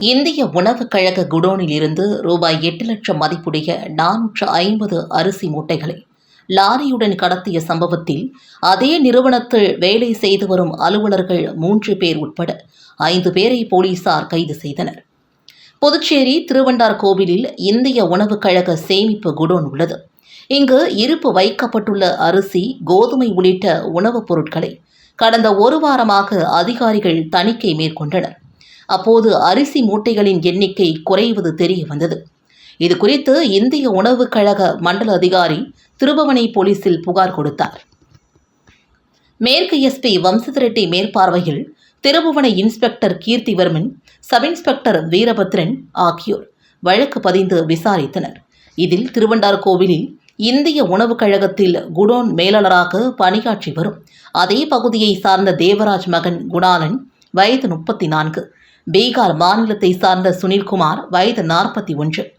இந்திய உணவுக் கழக குடோனில் இருந்து ரூபாய் எட்டு லட்சம் மதிப்புடைய நானூற்று ஐம்பது அரிசி மூட்டைகளை லாரியுடன் கடத்திய சம்பவத்தில் அதே நிறுவனத்தில் வேலை செய்து வரும் அலுவலர்கள் மூன்று பேர் உட்பட ஐந்து பேரை போலீசார் கைது செய்தனர். புதுச்சேரி திருவண்டார் கோவிலில் இந்திய உணவுக் கழக சேமிப்பு குடோன் உள்ளது. இங்கு இருப்பு வைக்கப்பட்டுள்ள அரிசி கோதுமை உள்ளிட்ட உணவுப் பொருட்களை கடந்த ஒரு வாரமாக அதிகாரிகள் தணிக்கை மேற்கொண்டனர். அப்போது அரிசி மூட்டைகளின் எண்ணிக்கை குறைவது தெரிய வந்தது இது குறித்து இந்திய உணவுக் கழக மண்டல அதிகாரி திருபவனை போலீசில் புகார் கொடுத்தார். மேற்கு எஸ்பி வம்சதிரெட்டி மேற்பார்வையில் Thirubuvanai inspector Keerthivarman sub inspector Veerabhadran ஆகியோர் வழக்கு பதிந்து விசாரித்தனர். இதில் திருவண்டார் கோவிலில் இந்திய உணவுக் கழகத்தில் குடோன் மேலாளராக பணியாற்றி வரும். அதே பகுதியை சார்ந்த தேவராஜ் மகன் குணாலன் வயது முப்பத்தி நான்கு. பீகார் மாநிலத்தை சார்ந்த சுனில்குமார் வயது நாற்பத்தி ஒன்று.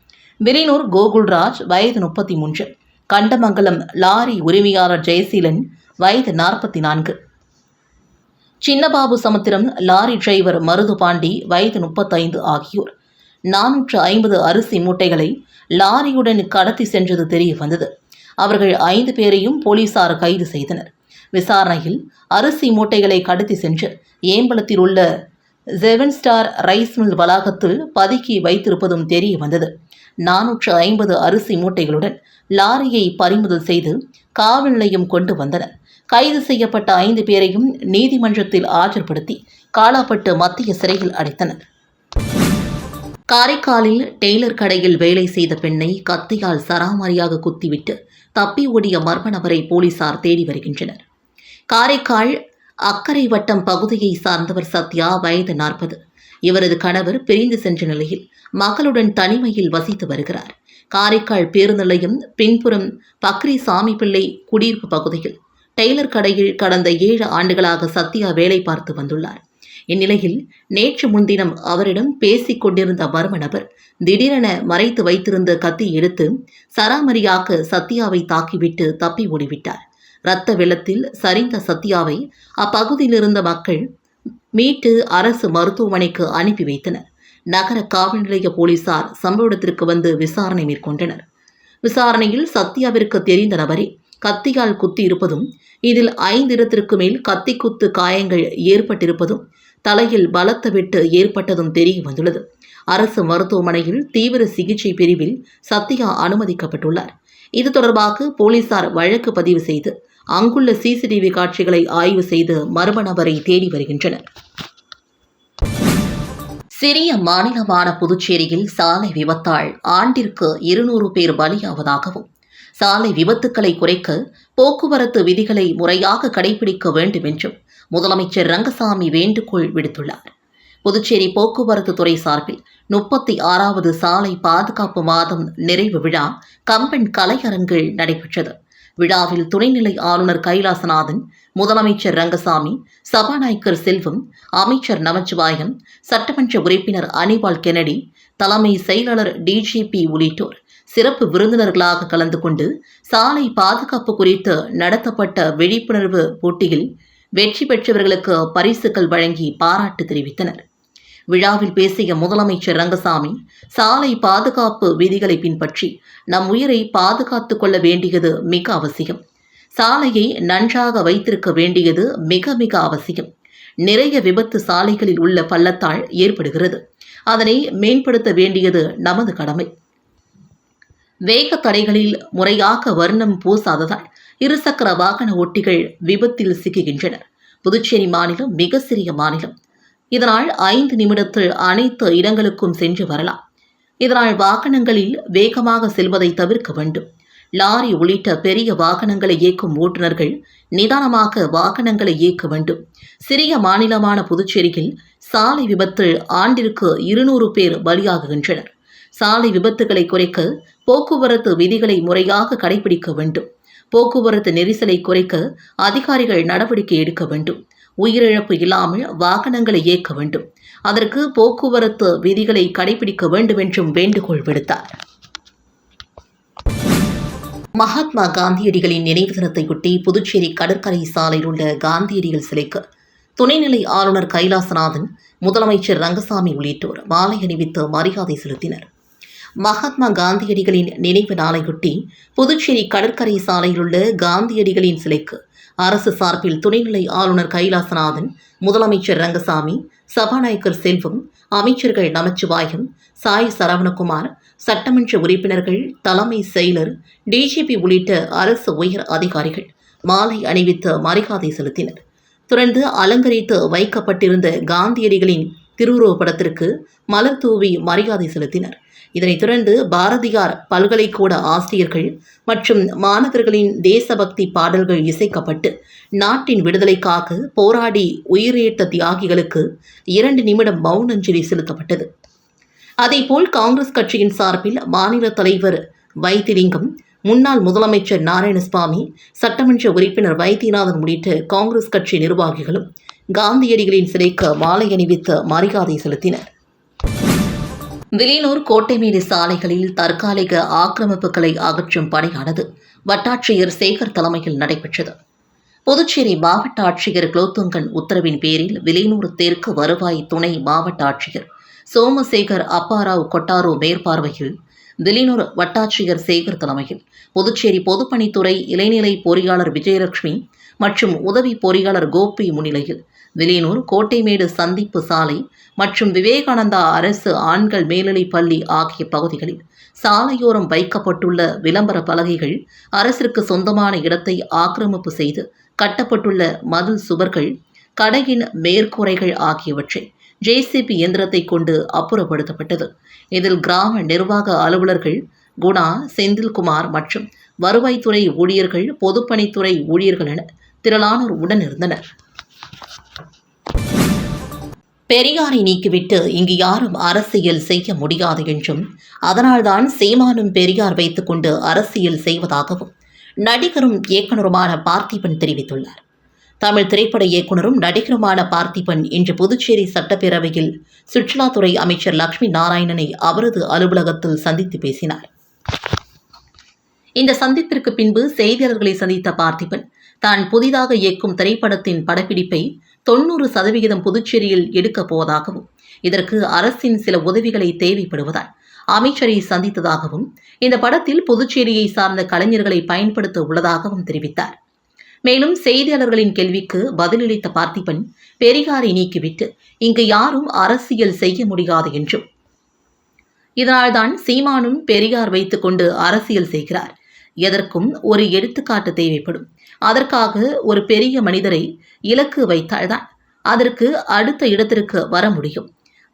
விரினூர் கோகுல்ராஜ் வயது முப்பத்தி மூன்று. கண்டமங்கலம் லாரி உரிமையாளர் ஜெயசீலன் வயது நாற்பத்தி நான்கு. சின்னபாபு சமுத்திரம் லாரி டிரைவர் மருது பாண்டி வயது முப்பத்தைந்து ஆகியோர். நானூற்று ஐம்பது அரிசி மூட்டைகளை லாரியுடன் கடத்தி சென்றது தெரிய வந்தது. அவர்கள் ஐந்து பேரையும் போலீசார் கைது செய்தனர். விசாரணையில் அரிசி மூட்டைகளை கடத்தி சென்று ஏம்பலத்தில் உள்ள செவன் ஸ்டார் ரைஸ் மில் வளாகத்தில் பதுக்கி வைத்திருப்பதும் தெரிய வந்தது நானூற்று ஐம்பது அரிசி மூட்டைகளுடன் லாரியை பறிமுதல் செய்து காவல் நிலையம் கொண்டு வந்தனர். கைது செய்யப்பட்ட ஐந்து பேரையும் நீதிமன்றத்தில் ஆஜர்படுத்தி காலாப்பட்டு மத்திய சிறையில் அடைத்தனர். காரைக்காலில் டெய்லர் கடையில் வேலை செய்த பெண்ணை கத்தியால் சராமரியாக குத்திவிட்டு தப்பி ஓடிய மர்ம நபரை போலீசார் தேடி வருகின்றனர். காரைக்கால் அக்கரை வட்டம் பகுதியை சார்ந்தவர் சத்யா வயது நாற்பது. இவரது கணவர் பிரிந்து சென்ற நிலையில் மகளுடன் தனிமையில் வசித்து வருகிறார். காரைக்கால் பேருந்து நிலையம் பின்புறம் பக்ரி சாமி பிள்ளை குடியிருப்பு பகுதியில். டெய்லர் கடையில் கடந்த ஏழு ஆண்டுகளாக சத்யா வேலை பார்த்து வந்துள்ளார். இந்நிலையில் நேற்று முன்தினம் அவரிடம் பேசிக் கொண்டிருந்த மர்ம நபர் திடீரென மறைத்து வைத்திருந்த கத்தி எடுத்து சராமரியாக சத்யாவை தாக்கிவிட்டு தப்பி ஓடிவிட்டார். இரத்த வெள்ளத்தில் சரிந்த சத்யாவை அப்பகுதியில் இருந்த மக்கள் மீட்டு அரசு மருத்துவமனைக்கு அனுப்பி வைத்தனர். நகர காவல் நிலைய போலீசார் சம்பவ இடத்திற்கு வந்து விசாரணை மேற்கொண்டனர். விசாரணையில் சத்யாவிற்கு தெரிந்த நபரே கத்தியால் குத்தி இருப்பதும் இதில் ஐந்து இடத்திற்கு மேல் கத்தி குத்து காயங்கள் ஏற்பட்டிருப்பதும் தலையில் பலத்த வெட்டு ஏற்பட்டதும் தெரிய வந்துள்ளது. அரசு மருத்துவமனையில் தீவிர சிகிச்சை பிரிவில் சத்யா அனுமதிக்கப்பட்டுள்ளார். இது தொடர்பாக போலீசார் வழக்கு பதிவு செய்து அங்குள்ள சிசிடிவி காட்சிகளை ஆய்வு செய்து மர்ம நபரை தேடி வருகின்றனர். சிறிய மாநிலமான புதுச்சேரியில் சாலை விபத்தால் ஆண்டிற்கு இருநூறு பேர் பலியாவதாகவும் சாலை விபத்துக்களை குறைக்க போக்குவரத்து விதிகளை முறையாக கடைபிடிக்க வேண்டும் என்றும் முதலமைச்சர் ரங்கசாமி வேண்டுகோள் விடுத்துள்ளார். புதுச்சேரி போக்குவரத்து துறை சார்பில் முப்பத்தி ஆறாவது சாலை பாதுகாப்பு மாதம் நிறைவு விழா கம்பன் கலையரங்கில் நடைபெற்றது. விழாவில் துணைநிலை ஆளுநர் கைலாசநாதன் முதலமைச்சர் ரங்கசாமி சபாநாயகர் செல்வம் அமைச்சர் நமச்சிவாயம் சட்டமன்ற உறுப்பினர் அனிபால் கெனடி தலைமை செயலாளர் டிஜிபி உள்ளிட்டோர் சிறப்பு விருந்தினர்களாக கலந்து கொண்டு சாலை பாதுகாப்பு குறித்து நடத்தப்பட்ட விழிப்புணர்வு போட்டியில் வெற்றி பெற்றவர்களுக்கு பரிசுகள் வழங்கி பாராட்டு தெரிவித்தனர். விழாவில் பேசிய முதலமைச்சர் ரங்கசாமி சாலை பாதுகாப்பு விதிகளை பின்பற்றி நம் உயிரை பாதுகாத்துக் கொள்ள வேண்டியது மிக அவசியம். சாலையை நன்றாக வைத்திருக்க வேண்டியது மிக மிக அவசியம். நிறைய விபத்து சாலைகளில் உள்ள பள்ளத்தால் ஏற்படுகிறது. அதனை மேம்படுத்த வேண்டியது நமது கடமை. வேக தடைகளில் முறையாக வர்ணம் பூசாததால் இருசக்கர வாகன ஓட்டிகள் விபத்தில் சிக்குகின்றனர். புதுச்சேரி மாநிலம் மிக சிறிய மாநிலம். இதனால் ஐந்து நிமிடத்தில் அனைத்து இடங்களுக்கும் சென்று வரலாம். இதனால் வாகனங்களில் வேகமாக செல்வதை தவிர்க்க வேண்டும். லாரி உள்ளிட்ட பெரிய வாகனங்களை இயக்கும் ஓட்டுநர்கள் நிதானமாக வாகனங்களை இயக்க வேண்டும். சிறிய மாநிலமான புதுச்சேரியில் சாலை விபத்தில் ஆண்டிற்கு இருநூறு பேர் பலியாகுகின்றனர். சாலை விபத்துகளை குறைக்க போக்குவரத்து விதிகளை முறையாக கடைபிடிக்க வேண்டும். போக்குவரத்து நெரிசலை குறைக்க அதிகாரிகள் நடவடிக்கை எடுக்க வேண்டும். உயிரிழப்பு இல்லாமல் வாகனங்களை இயக்க வேண்டும். அதற்கு போக்குவரத்து விதிகளை கடைபிடிக்க வேண்டும் என்றும் வேண்டுகோள் விடுத்தார். மகாத்மா காந்தியடிகளின் நினைவு தினத்தையொட்டி புதுச்சேரி கடற்கரை சாலையில் உள்ள காந்தியடிகள் சிலைக்கு துணைநிலை ஆளுநர் கைலாசநாதன் முதலமைச்சர் ரங்கசாமி உள்ளிட்டோர் மாலை அணிவித்து மரியாதை செலுத்தினர். மகாத்மா காந்தியடிகளின் நினைவு நாளையொட்டி புதுச்சேரி கடற்கரை சாலையில் உள்ள காந்தியடிகளின் சிலைக்கு அரசு சார்பில் துணைநிலை ஆளுநர் கைலாசநாதன் முதலமைச்சர் ரங்கசாமி சபாநாயகர் செல்வம் அமைச்சர்கள் நமச்சிவாயம் சாய் சரவணகுமார் சட்டமன்ற உறுப்பினர்கள் தலைமை செயலர் டிஜிபி உள்ளிட்ட அரசு உயர் அதிகாரிகள் மாலை அணிவித்து மரியாதை செலுத்தினர். தொடர்ந்து அலங்கரித்து வைக்கப்பட்டிருந்த காந்தியடிகளின் திருவுருவப் படத்திற்கு மலர் தூவி மரியாதை செலுத்தினர். இதனைத் தொடர்ந்து பாரதியார் பல்கலைக்கூட ஆசிரியர்கள் மற்றும் மாணவர்களின் தேசபக்தி பாடல்கள் இசைக்கப்பட்டு நாட்டின் விடுதலைக்காக போராடி உயிரிழத்த தியாகிகளுக்கு இரண்டு நிமிடம் மௌனஞ்சலி செலுத்தப்பட்டது. அதேபோல் காங்கிரஸ் கட்சியின் சார்பில் மாநில தலைவர் வைத்திலிங்கம் முன்னாள் முதலமைச்சர் நாராயணசுவாமி சட்டமன்ற உறுப்பினர் வைத்தியநாதன் உள்ளிட்ட காங்கிரஸ் கட்சி நிர்வாகிகளும் காந்தியடிகளின் சிலைக்கு மாலை அணிவித்து மரியாதை செலுத்தினர். வில்லியனூர் கோட்டைமேடு சாலைகளில் தற்காலிக ஆக்கிரமிப்புகளை அகற்றும் பணியானது வட்டாட்சியர் சேகர் தலைமையில் நடைபெற்றது. புதுச்சேரி மாவட்ட ஆட்சியர் குலோத்துங்கன் உத்தரவின் பேரில் வில்லியனூர் தெற்கு வருவாய் துணை மாவட்ட ஆட்சியர் சோமசேகர் அப்பாராவ் கொட்டாரோ மேற்பார்வையில் வில்லியனூர் வட்டாட்சியர் சேகர் தலைமையில் புதுச்சேரி பொதுப்பணித்துறை இளைநிலை பொறியாளர் விஜயலட்சுமி மற்றும் உதவி பொறியாளர் கோபி முன்னிலையில் விலையனூர் கோட்டைமேடு சந்திப்பு சாலை மற்றும் விவேகானந்தா அரசு ஆண்கள் மேல்நிலைப் பள்ளி ஆகிய பகுதிகளில் சாலையோரம் வைக்கப்பட்டுள்ள விளம்பர பலகைகள் அரசிற்கு சொந்தமான இடத்தை ஆக்கிரமிப்பு செய்து கட்டப்பட்டுள்ள மதில் சுவர்கள் கடையின் மேற்கூரைகள் ஆகியவற்றை ஜேசிபி இயந்திரத்தை கொண்டு அப்புறப்படுத்தப்பட்டது. இதில் கிராம நிர்வாக அலுவலர்கள் குணா செந்தில்குமார் மற்றும் வருவாய்த்துறை ஊழியர்கள் பொதுப்பணித்துறை ஊழியர்கள் என திரளானோர் உடனிருந்தனர் பெரியாரை நீக்கிவிட்டு இங்கு யாரும் அரசியல் செய்ய முடியாது என்றும் அதனால்தான் சீமானும் பெரியார் வைத்துக்கொண்டு அரசியல் செய்வதாகவும் நடிகரும் இயக்குனருமான பார்த்திபன் தெரிவித்துள்ளார். தமிழ் திரைப்பட இயக்குனரும் நடிகருமான பார்த்திபன் இன்று புதுச்சேரி சட்டப்பேரவையில் சுற்றுலாத்துறை அமைச்சர் லக்ஷ்மி நாராயணனை அவரது அலுவலகத்தில் சந்தித்து பேசினார். இந்த சந்திப்பிற்கு பின்பு செய்தியாளர்களை சந்தித்த பார்த்திபன் தான் புதிதாக இயக்கும் திரைப்படத்தின் படப்பிடிப்பை தொண்ணூறு சதவிகிதம் புதுச்சேரியில் எடுக்கப் போவதாகவும் இதற்கு அரசின் சில உதவிகளை தேவைப்படுவதால் அமைச்சரை சந்தித்ததாகவும் இந்த படத்தில் புதுச்சேரியை சார்ந்த கலைஞர்களை பயன்படுத்த உள்ளதாகவும் தெரிவித்தார். மேலும் செய்தியாளர்களின் கேள்விக்கு பதிலளித்த பார்த்திபன் பெரியாரை நீக்கிவிட்டு இங்கு யாரும் அரசியல் செய்ய முடியாது என்றும். இதனால்தான் சீமானும் பெரியார் வைத்துக்கொண்டு அரசியல் செய்கிறார். எதற்கும் ஒரு எடுத்துக்காட்டு தேவைப்படும். அதற்காக ஒரு பெரிய மனிதரை இலக்கு வைத்தால்தான் அதற்கு அடுத்த இடத்திற்கு வர முடியும்.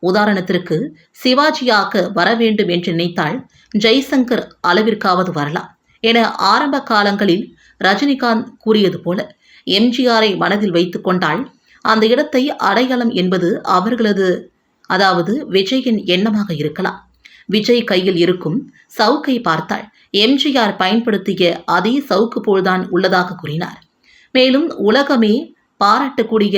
உதாரணத்திற்கு சிவாஜியாக வர வேண்டும் என்று நினைத்தால் ஜெய்சங்கர் அளவிற்காவது வரலாம் என ஆரம்ப காலங்களில் ரஜினிகாந்த் கூறியது போல எம்ஜிஆரை மனதில் வைத்து கொண்டால் அந்த இடத்தை அடையாளம் என்பது அவர்களது அதாவது விஜயின் எண்ணமாக இருக்கலாம். விஜய் கையில் இருக்கும் சவுக்கை பார்த்தால் எம்ஜிஆர் பயன்படுத்திய அதே சவுக்கு போல்தான் உள்ளதாக கூறினார். மேலும் உலகமே பாராட்டக்கூடிய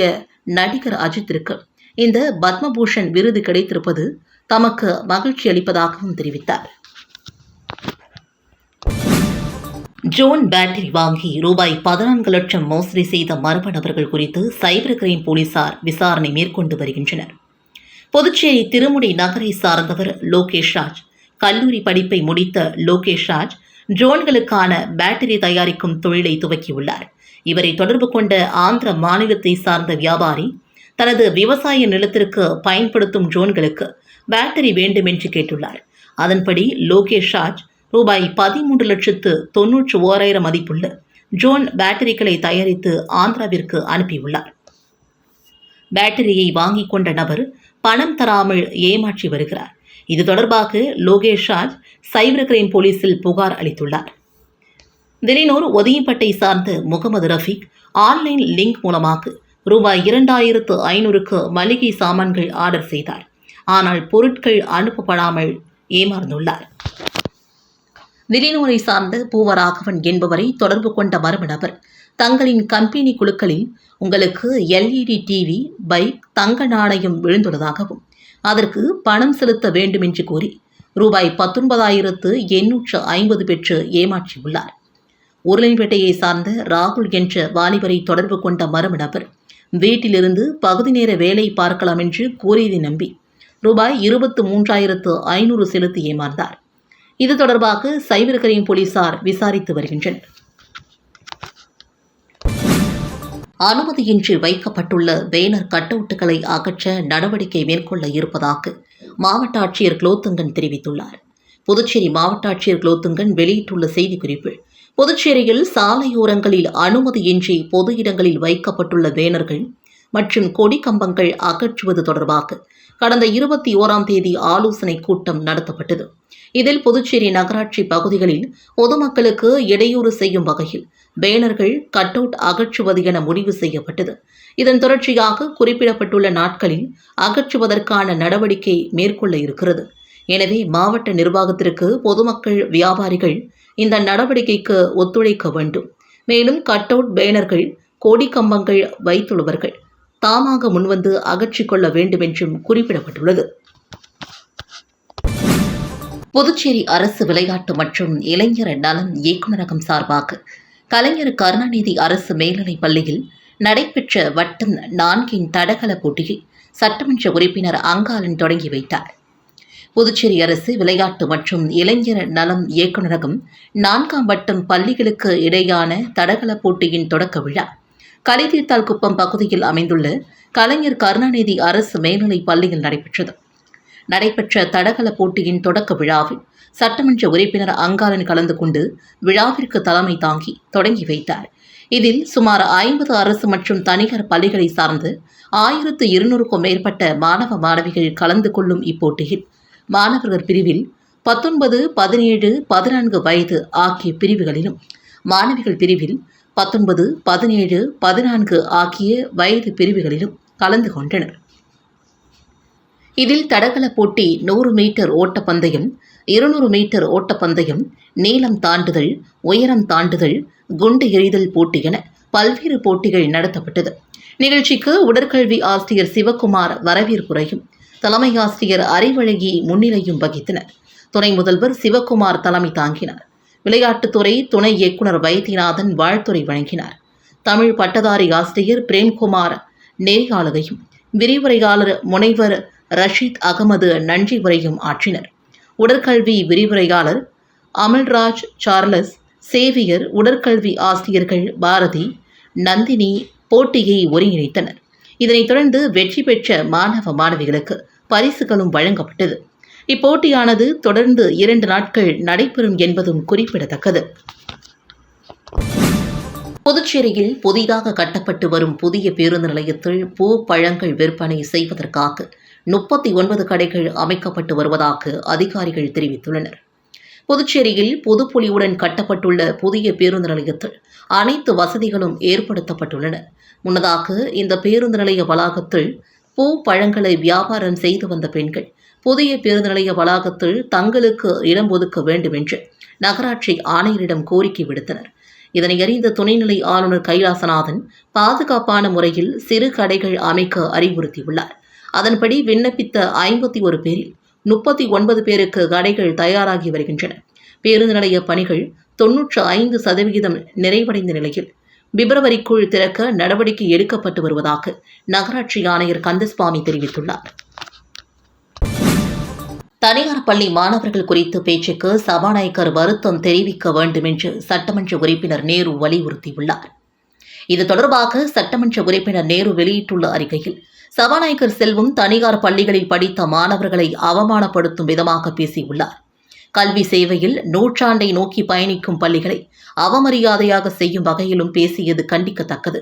நடிகர் அஜித்திற்கு இந்த பத்மபூஷன் விருது கிடைத்திருப்பது தமக்கு மகிழ்ச்சி அளிப்பதாகவும் தெரிவித்தார். ஜோன் பேட்டரி வாங்கி ரூபாய் பதினான்கு லட்சம் மோசடி செய்த மர்ம நபர்கள் குறித்து சைபர் கிரைம் போலீசார் விசாரணை மேற்கொண்டு வருகின்றனர். புதுச்சேரி திருமுடி நகரை சார்ந்தவர் லோகேஷ் ராஜ். கல்லூரி படிப்பை முடித்த லோகேஷ் ராஜ் ட்ரோன்களுக்கான பேட்டரி தயாரிக்கும் தொழிலை துவக்கியுள்ளார். இவரை தொடர்பு கொண்ட ஆந்திர மாநிலத்தை சார்ந்த வியாபாரி தனது விவசாய நிலத்திற்கு பயன்படுத்தும் ட்ரோன்களுக்கு பேட்டரி வேண்டும் என்று கேட்டுள்ளார். அதன்படி லோகேஷ் ராஜ் ரூபாய் பதிமூன்று லட்சத்து தொன்னூற்று ஓராயிரம் மதிப்புள்ள ட்ரோன் பேட்டரிகளை தயாரித்து ஆந்திராவிற்கு அனுப்பியுள்ளார். பேட்டரியை வாங்கிக் கொண்ட நபர் பணம் தராமல் ஏமாற்றி வருகிறார். இது தொடர்பாக லோகேஷ் ராஜ் சைபர் கிரைம் போலீசில் புகார் அளித்துள்ளார். திடீனூர் ஒதியம்பட்டை சார்ந்த முகமது ரஃபீக் ஆன்லைன் லிங்க் மூலமாக ரூபாய் இரண்டாயிரத்து ஐநூறுக்கு மளிகை சாமான்கள் ஆர்டர் செய்தார். ஆனால் பொருட்கள் அனுப்பப்படாமல் ஏமாந்துள்ளார். திடீனூரை சார்ந்த பூவராகவன் என்பவரை தொடர்பு கொண்ட மர்ம நபர் தங்களின் கம்பெனி குழுக்களில் உங்களுக்கு எல்இடி டிவி பைக் தங்க நாணயம் விழுந்துள்ளதாகவும் அதற்கு பணம் செலுத்த வேண்டும் என்று கூறி ரூபாய் பத்தொன்பதாயிரத்து எண்ணூற்று ஐம்பது பெற்று ஏமாற்றியுள்ளார். உருளைப்பேட்டையை சார்ந்த ராகுல் என்ற வாலிபரை தொடர்பு கொண்ட மர்ம நபர் வீட்டிலிருந்து பகுதி நேர வேலை பார்க்கலாம் என்று கூறியதை நம்பி ரூபாய் இருபத்து மூன்றாயிரத்து ஐநூறு செலுத்தி ஏமாந்தார். இது தொடர்பாக சைபர் கிரைம் போலீசார் விசாரித்து வருகின்றனர். அனுமதியின்றி வைக்கப்பட்டுள்ள பேனர் கட்டவுட்டுகளை அகற்ற நடவடிக்கை மேற்கொள்ள இருப்பதாக மாவட்ட ஆட்சியர் குலோத்துங்கன் தெரிவித்துள்ளார். புதுச்சேரி மாவட்ட ஆட்சியர் குலோத்துங்கன் வெளியிட்டுள்ள செய்திக்குறிப்பு புதுச்சேரியில் சாலையோரங்களில் அனுமதியின்றி பொது இடங்களில் வைக்கப்பட்டுள்ள பேனர்கள் மற்றும் கொடி கம்பங்கள் அகற்றுவது தொடர்பாக கடந்த இருபத்தி ஓராம் தேதி ஆலோசனை கூட்டம் நடத்தப்பட்டது. இதில் புதுச்சேரி நகராட்சி பகுதிகளில் பொதுமக்களுக்கு இடையூறு செய்யும் வகையில் பேனர்கள் கட் அவுட் அகற்றுவது என முடிவு செய்யப்பட்டது. இதன் தொடர்ச்சியாக குறிப்பிடப்பட்டுள்ள நாட்களில் அகற்றுவதற்கான நடவடிக்கை மேற்கொள்ள இருக்கிறது. எனவே மாவட்ட நிர்வாகத்திற்கு பொதுமக்கள் வியாபாரிகள் இந்த நடவடிக்கைக்கு ஒத்துழைக்க வேண்டும். மேலும் கட் அவுட் பேனர்கள் கொடி கம்பங்கள் வைத்துள்ளவர்கள் தாமாக முன்வந்து அகற்றிக்கொள்ள வேண்டும் என்றும் குறிப்பிடப்பட்டுள்ளது. புதுச்சேரி அரசு விளையாட்டு மற்றும் இளைஞர் நலன் இயக்குநரகம் சார்பாக கலைஞர் கருணாநிதி அரசு மேல்நிலைப் பள்ளியில் நடைபெற்ற வட்டம் நான்கின் தடகள போட்டியை சட்டமன்ற உறுப்பினர் அங்காளன் தொடங்கி வைத்தார். புதுச்சேரி அரசு விளையாட்டு மற்றும் இளைஞர் நலம் இயக்குநரகம் நான்காம் வட்டம் பள்ளிகளுக்கு இடையான தடகள போட்டியின் தொடக்க விழா கலிதீர்த்தால் குப்பம் பகுதியில் அமைந்துள்ள கலைஞர் கருணாநிதி அரசு மேல்நிலைப் பள்ளியில் நடைபெற்றது. நடைபெற்ற தடகள போட்டியின் தொடக்க விழாவில் சட்டமன்ற உறுப்பினர் அங்காளன் கலந்து கொண்டு விழாவிற்கு தலைமை தாங்கி தொடங்கி வைத்தார். இதில் சுமார் ஐம்பது அரசு மற்றும் தனியார் பள்ளிகளை சார்ந்து ஆயிரத்து இருநூறுக்கும் மேற்பட்ட மாணவ மாணவிகள் கலந்து கொள்ளும் இப்போட்டியில் மாணவர்கள் பிரிவில் பத்தொன்பது பதினேழு பதினான்கு வயது ஆகிய பிரிவுகளிலும் மாணவிகள் பிரிவில் பத்தொன்பது பதினேழு பதினான்கு ஆகிய வயது பிரிவுகளிலும் கலந்து கொண்டனர். இதில் தடகள போட்டி நூறு மீட்டர் ஓட்டப்பந்தயம் இருநூறு மீட்டர் ஓட்டப்பந்தயம் நீளம் தாண்டுதல் உயரம் தாண்டுதல் குண்டு எறிதல் போட்டி என பல்வேறு போட்டிகள் நடத்தப்பட்டது. நிகழ்ச்சிக்கு உடற்கல்வி ஆசிரியர் சிவக்குமார் வரவேற்புரையும் தலைமை ஆசிரியர் அறிவழகி முன்னிலையும் வகித்தனர். துணை முதல்வர் சிவக்குமார் தலைமை தாங்கினார். விளையாட்டுத்துறை துணை இயக்குனர் வைத்தியநாதன் வாழ்த்துறை வழங்கினார். தமிழ் பட்டதாரி ஆசிரியர் பிரேம்குமார் நேர்காலதையும் விரிவுரையாளர் முனைவர் ரஷீத் அகமது நன்றி உரையும் ஆற்றினர். உடற்கல்வி விரிவுரையாளர் அமல்ராஜ் சார்லஸ் சேவியர் உடற்கல்வி ஆசிரியர்கள் பாரதி நந்தினி போட்டியை ஒருங்கிணைத்தனர். இதனைத் தொடர்ந்து வெற்றி பெற்ற மாணவ மாணவிகளுக்கு பரிசுகளும் வழங்கப்பட்டது. இப்போட்டியானது தொடர்ந்து இரண்டு நாட்கள் நடைபெறும் என்பதும் குறிப்பிடத்தக்கது. புதுச்சேரியில் புதிதாக கட்டப்பட்டு வரும் புதிய பேருந்து நிலையத்தில் பூ பழங்கள் விற்பனை செய்வதற்காக முப்பத்தி ஒன்பது கடைகள் அமைக்கப்பட்டு வருவதாக அதிகாரிகள் தெரிவித்துள்ளனர். புதுச்சேரியில் புதுப்புலியுடன் கட்டப்பட்டுள்ள புதிய பேருந்து நிலையத்தில் அனைத்து வசதிகளும் ஏற்படுத்தப்பட்டுள்ளன. முன்னதாக இந்த பேருந்து நிலைய வளாகத்தில் பூ பழங்களை வியாபாரம் செய்து வந்த பெண்கள் புதிய பேருந்து நிலைய வளாகத்தில் தங்களுக்கு இடம் ஒதுக்க வேண்டும் என்று நகராட்சி ஆணையரிடம் கோரிக்கை விடுத்தனர். இதனை அறிந்த துணைநிலை ஆளுநர் கைலாசநாதன் பாதுகாப்பான முறையில் சிறு கடைகள் அமைக்க அறிவுறுத்தியுள்ளார். அதன்படி விண்ணப்பித்த ஐம்பத்தி ஒரு பேரில் முப்பத்தி ஒன்பது பேருக்கு கடைகள் தயாராகி வருகின்றன. பேருந்து நிலைய பணிகள் தொன்னூற்று ஐந்து சதவிகிதம் நிறைவடைந்த நிலையில் பிப்ரவரிக்குள் திறக்க நடவடிக்கை எடுக்கப்பட்டு வருவதாக நகராட்சி ஆணையர் கந்தசுவாமி தெரிவித்துள்ளார். தனியார் பள்ளி மாணவர்கள் குறித்த பேச்சுக்கு சபாநாயகர் வருத்தம் தெரிவிக்க வேண்டும் என்று சட்டமன்ற உறுப்பினர் நேரு வலியுறுத்தியுள்ளார். இது தொடர்பாக சட்டமன்ற உறுப்பினர் நேரு வெளியிட்டுள்ள அறிக்கையில் சபாநாயகர் செல்வம் தனியார் பள்ளிகளில் படித்த மாணவர்களை அவமானப்படுத்தும் விதமாக பேசியுள்ளார். கல்வி சேவையில் நூற்றாண்டை நோக்கி பயணிக்கும் பள்ளிகளை அவமரியாதையாக செய்யும் வகையிலும் பேசியது கண்டிக்கத்தக்கது.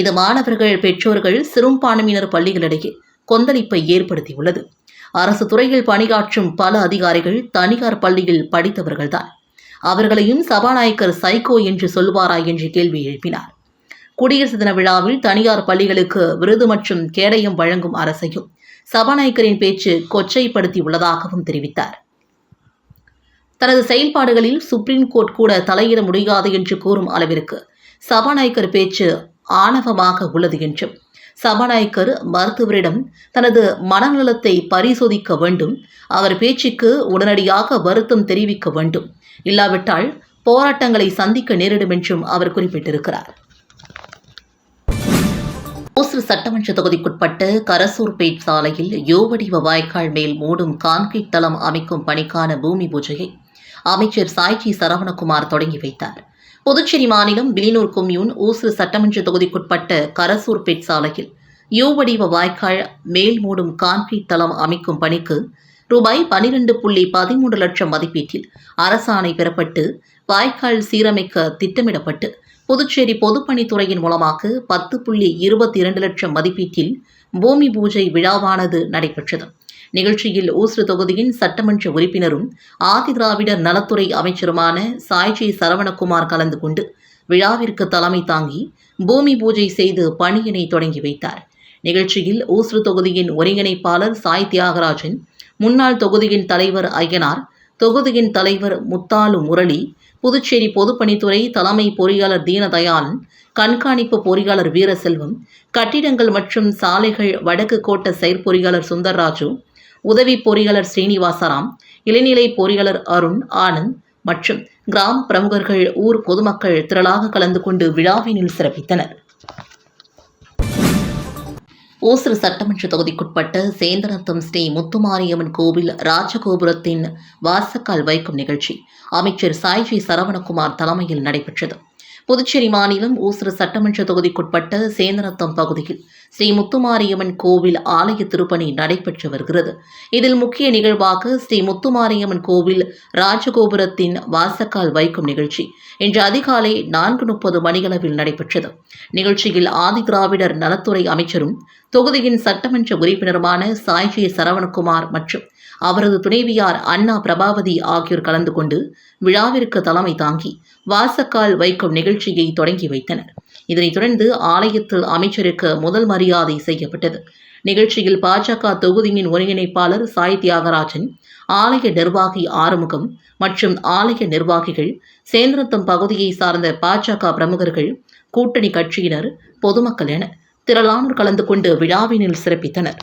இது மாணவர்கள் பெற்றோர்கள் சிறுபான்மையினர் பள்ளிகளிடையே கொந்தளிப்பை ஏற்படுத்தியுள்ளது. அரசு துறையில் பணியாற்றும் பல அதிகாரிகள் தனியார் பள்ளியில் படித்தவர்கள்தான். அவர்களையும் சபாநாயகர் சைகோ என்று சொல்வாரா என்று கேள்வி எழுப்பினார். குடியரசு தின விழாவில் தனியார் பள்ளிகளுக்கு விருது மற்றும் கேடயம் வழங்கும் அரசையும் சபாநாயகரின் பேச்சு கொச்சைப்படுத்தி உள்ளதாகவும் தெரிவித்தார். தனது செயல்பாடுகளில் சுப்ரீம் கோர்ட் கூட தலையிட முடியாது என்று கூறும் அளவிற்கு சபாநாயகர் பேச்சு ஆணவமாக உள்ளது என்றும் சபாநாயகர் மருத்துவரிடம் தனது மனநலத்தை பரிசோதிக்க வேண்டும். அவர் பேச்சுக்கு உடனடியாக வருத்தம் தெரிவிக்க வேண்டும். இல்லாவிட்டால் போராட்டங்களை சந்திக்க நேரிடும் என்றும் அவர் குறிப்பிட்டிருக்கிறார். ஓசூர் சட்டமன்ற தொகுதிக்குட்பட்ட கரசூர்பேட் சாலையில் யோவடிவ வாய்க்கால் மேல் மூடும் கான்கிரீட் தளம் அமைக்கும் பணிக்கான பூமி பூஜையை அமைச்சர் சாய்ஜி சரவணகுமார் தொடங்கி வைத்தார். புதுச்சேரி மாநிலம் விலினூர் கொம்யூன் ஓசூர் சட்டமன்ற தொகுதிக்குட்பட்ட கரசூர்பேட் சாலையில் யோவடிவ வாய்க்கால் மேல் மூடும் கான்கிரீட் தளம் அமைக்கும் பணிக்கு ரூபாய் பனிரெண்டு புள்ளி பதிமூன்று லட்சம் மதிப்பீட்டில் அரசாணை பெறப்பட்டு வாய்க்கால் சீரமைக்க திட்டமிடப்பட்டு புதுச்சேரி பொதுப்பணித்துறையின் மூலமாக பத்து புள்ளி இருபத்தி இரண்டு லட்சம் மதிப்பீட்டில் பூமி பூஜை விழாவானது நடைபெற்றது. நிகழ்ச்சியில் ஊசுறு தொகுதியின் சட்டமன்ற உறுப்பினரும் ஆதிதிராவிடர் நலத்துறை அமைச்சருமான சாய்ஜி சரவணகுமார் கலந்து கொண்டு விழாவிற்கு தலைமை தாங்கி பூமி பூஜை செய்து பணியினை தொடங்கி வைத்தார். நிகழ்ச்சியில் ஊசுறு தொகுதியின் ஒருங்கிணைப்பாளர் சாய் தியாகராஜன் முன்னாள் தொகுதியின் தலைவர் ஐயனார் தொகுதியின் தலைவர் முத்தாலு முரளி புதுச்சேரி பொதுப்பணித்துறை தலைமை பொறியாளர் தீனதயாளன் கண்காணிப்பு பொறியாளர் வீரசெல்வம் கட்டிடங்கள் மற்றும் சாலைகள் வடக்கு கோட்ட செயற்பொறியாளர் சுந்தர்ராஜு உதவி பொறியாளர் ஸ்ரீனிவாசராம் இளநிலை பொறியாளர் அருண் ஆனந்த் மற்றும் கிராம பிரமுகர்கள் ஊர் பொதுமக்கள் திரளாக கலந்து கொண்டு விழாவினில் சிறப்பித்தனர். ஓசூர் சட்டமன்ற தொகுதிக்குட்பட்ட சேந்தனத்தம் ஸ்ரீ முத்துமாரியம்மன் கோவில் ராஜகோபுரத்தின் வாசக்கால் வைக்கும் நிகழ்ச்சி அமைச்சர் சாய்ஜி சரவணகுமார் தலைமையில் நடைபெற்றது. புதுச்சேரி மாநிலம் ஊசுறு சட்டமன்ற தொகுதிக்குட்பட்ட சேந்தனத்தம் பகுதியில் ஸ்ரீ முத்துமாரியம்மன் கோவில் ஆலய திருப்பணி நடைபெற்று வருகிறது. இதில் முக்கிய நிகழ்வாக ஸ்ரீ முத்துமாரியம்மன் கோவில் ராஜகோபுரத்தின் வாசக்கால் வைக்கும் நிகழ்ச்சி இன்று அதிகாலை நான்கு முப்பது மணியளவில் நடைபெற்றது. நிகழ்ச்சியில் ஆதி திராவிடர் நலத்துறை அமைச்சரும் தொகுதியின் சட்டமன்ற உறுப்பினருமான சாய்ஜி சரவணகுமார் மற்றும் அவரது துணைவியார் அண்ணா பிரபாவதி ஆகியோர் கலந்து கொண்டு விழாவிற்கு தலைமை தாங்கி வாசக்கால் வைக்கும் நிகழ்ச்சியை தொடங்கி வைத்தனர். இதனைத் தொடர்ந்து ஆலயத்தில் அமைச்சருக்கு முதல் மரியாதை செய்யப்பட்டது. நிகழ்ச்சியில் பாஜக தொகுதியின் ஒருங்கிணைப்பாளர் சாய் தியாகராஜன் ஆலய நிர்வாகி ஆறுமுகம் மற்றும் ஆலய நிர்வாகிகள் சேந்திரத்தம் பகுதியை சார்ந்த பாஜக பிரமுகர்கள் கூட்டணி கட்சியினர் பொதுமக்கள் என திரளானோர் கலந்து கொண்டு விழாவினில் சிறப்பித்தனர்.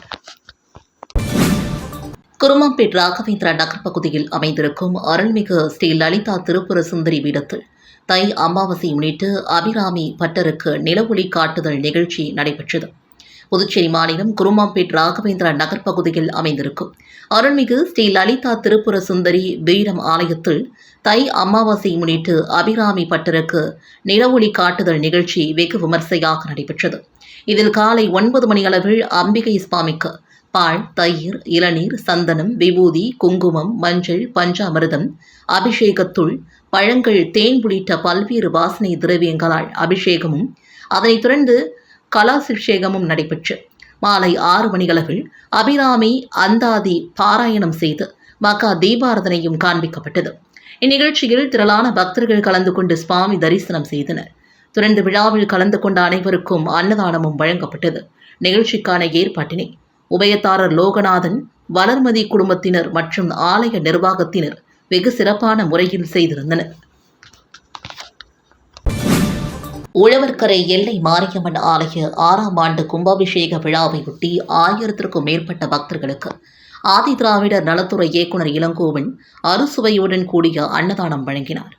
குருமாம்பேட் ராகவேந்திரா நகர் பகுதியில் அமைந்திருக்கும் அருள்மிகு ஸ்ரீ லலிதா திருப்புர சுந்தரி பீடத்தில் தை அமாவாசை முன்னிட்டு அபிராமி பட்டருக்கு நிலவொளி காட்டுதல் நிகழ்ச்சி நடைபெற்றது. புதுச்சேரி மாநிலம் குருமாம்பேட் ராகவேந்திரா நகர் பகுதியில் அமைந்திருக்கும் அருள்மிகு ஸ்ரீ லலிதா திருப்புர சுந்தரி வீரம் ஆலயத்தில் தை அமாவாசை முன்னிட்டு அபிராமி பட்டருக்கு நிலவொளி காட்டுதல் நிகழ்ச்சி வெகு விமர்சையாக நடைபெற்றது. இதில் காலை ஒன்பது மணி அளவில் அம்பிகை சுவாமிக்கு பால் தயிர் இளநீர் சந்தனம் விபூதி குங்குமம் மஞ்சள் பஞ்சாமிரதம் அபிஷேகத்துள் பழங்கள் தேன் உள்ளிட்ட பல்வேறு வாசனை திரவியங்களால் அபிஷேகமும் அதனைத் தொடர்ந்து கலாசிஷேகமும் நடைபெற்று மாலை ஆறு மணியளவில் அபிராமி அந்தாதி பாராயணம் செய்து மகா தீபாரதனையும் காண்பிக்கப்பட்டது. இந்நிகழ்ச்சியில் திரளான பக்தர்கள் கலந்து கொண்டு சுவாமி தரிசனம் செய்தனர். தொடர்ந்து விழாவில் கலந்து கொண்ட அனைவருக்கும் அன்னதானமும் வழங்கப்பட்டது. நிகழ்ச்சிக்கான ஏற்பாட்டினை உபயத்தாரர் லோகநாதன் வளர்மதி குடும்பத்தினர் மற்றும் ஆலய நிர்வாகத்தினர் வெகு சிறப்பான முறையில் செய்திருந்தனர். உழவர்கரை எல்லை மாரியம்மன் ஆலய ஆறாம் ஆண்டு கும்பாபிஷேக விழாவையொட்டி ஆயிரத்திற்கும் மேற்பட்ட பக்தர்களுக்கு ஆதிதிராவிடர் நலத்துறை இயக்குநர் இளங்கோவன் அறுசுவையுடன் கூடிய அன்னதானம் வழங்கினார்.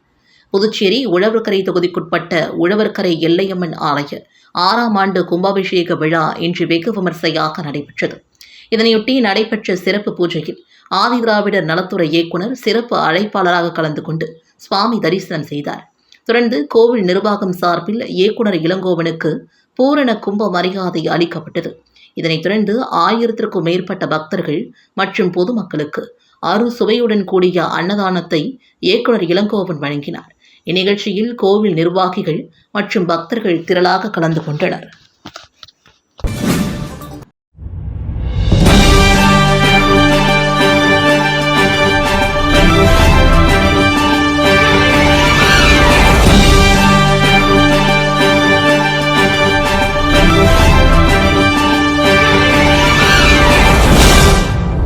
புதுச்சேரி உழவர்கரை தொகுதிக்குட்பட்ட உழவர்கரை எல்லையம்மன் ஆலய ஆறாம் ஆண்டு கும்பாபிஷேக விழா இன்று வெகு விமர்சையாக நடைபெற்றது. இதனையொட்டி நடைபெற்ற சிறப்பு பூஜையில் ஆதிதிராவிடர் நலத்துறை இயக்குனர் சிறப்பு அழைப்பாளராக கலந்து கொண்டு சுவாமி தரிசனம் செய்தார். தொடர்ந்து கோவில் நிர்வாகம் சார்பில் இயக்குனர் இளங்கோவனுக்கு பூரண கும்ப மரியாதை அளிக்கப்பட்டது. இதனைத் தொடர்ந்து ஆயிரத்திற்கும் மேற்பட்ட பக்தர்கள் மற்றும் பொதுமக்களுக்கு அறு சுவையுடன் கூடிய அன்னதானத்தை இயக்குனர் இளங்கோவன் வழங்கினார். இந்நிகழ்ச்சியில் கோவில் நிர்வாகிகள் மற்றும் பக்தர்கள் திரளாக கலந்து கொண்டனர்.